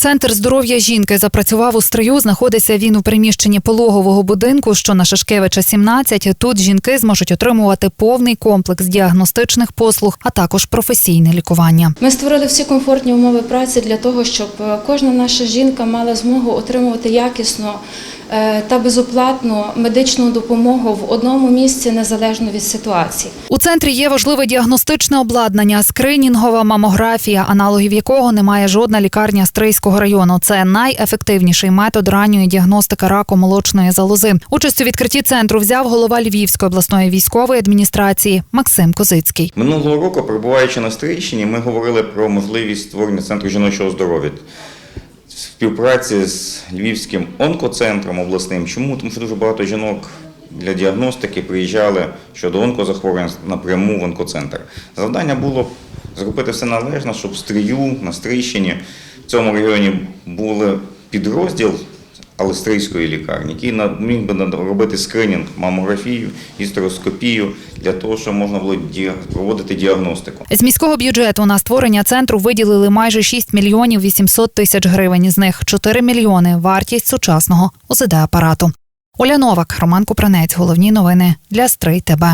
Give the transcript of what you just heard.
Центр здоров'я жінки запрацював у стрию. Знаходиться він у приміщенні пологового будинку, що на Шашкевича 17. Тут жінки зможуть отримувати повний комплекс діагностичних послуг, а також професійне лікування. Ми створили всі комфортні умови праці для того, щоб е, кожна наша жінка мала змогу отримувати якісну е, та безоплатну медичну допомогу в одному місці незалежно від ситуації. У центрі є важливе діагностичне обладнання, скринінгова мамографія, аналогів якого немає жодна лікарня Стрийського району. Це найефективніший метод ранньої діагностики раку молочної залози. Участь у відкритті центру взяв голова Львівської обласної військової адміністрації Максим Козицький. Минулого року, перебуваючи на Стрийщині, ми говорили про можливість створення центру жіночого здоров'я співпраці з Львівським онкоцентром обласним. Чому? Тому що дуже багато жінок для діагностики приїжджали щодо онкозахворювань напряму в онкоцентр. Завдання було зробити все належно, щоб в Стрию, на Стрийщині, цьому районі були підрозділ Алистрийської лікарні, який міг би робити скринінг, мамографію, гістероскопію для того, щоб можна було проводити діагностику. З міського бюджету на створення центру виділили майже 6 мільйонів 800 тисяч гривень. З них 4 мільйони – вартість сучасного ОЗД-апарату. Оля Новак, Роман Купранець. Головні новини для Стрий ТБ.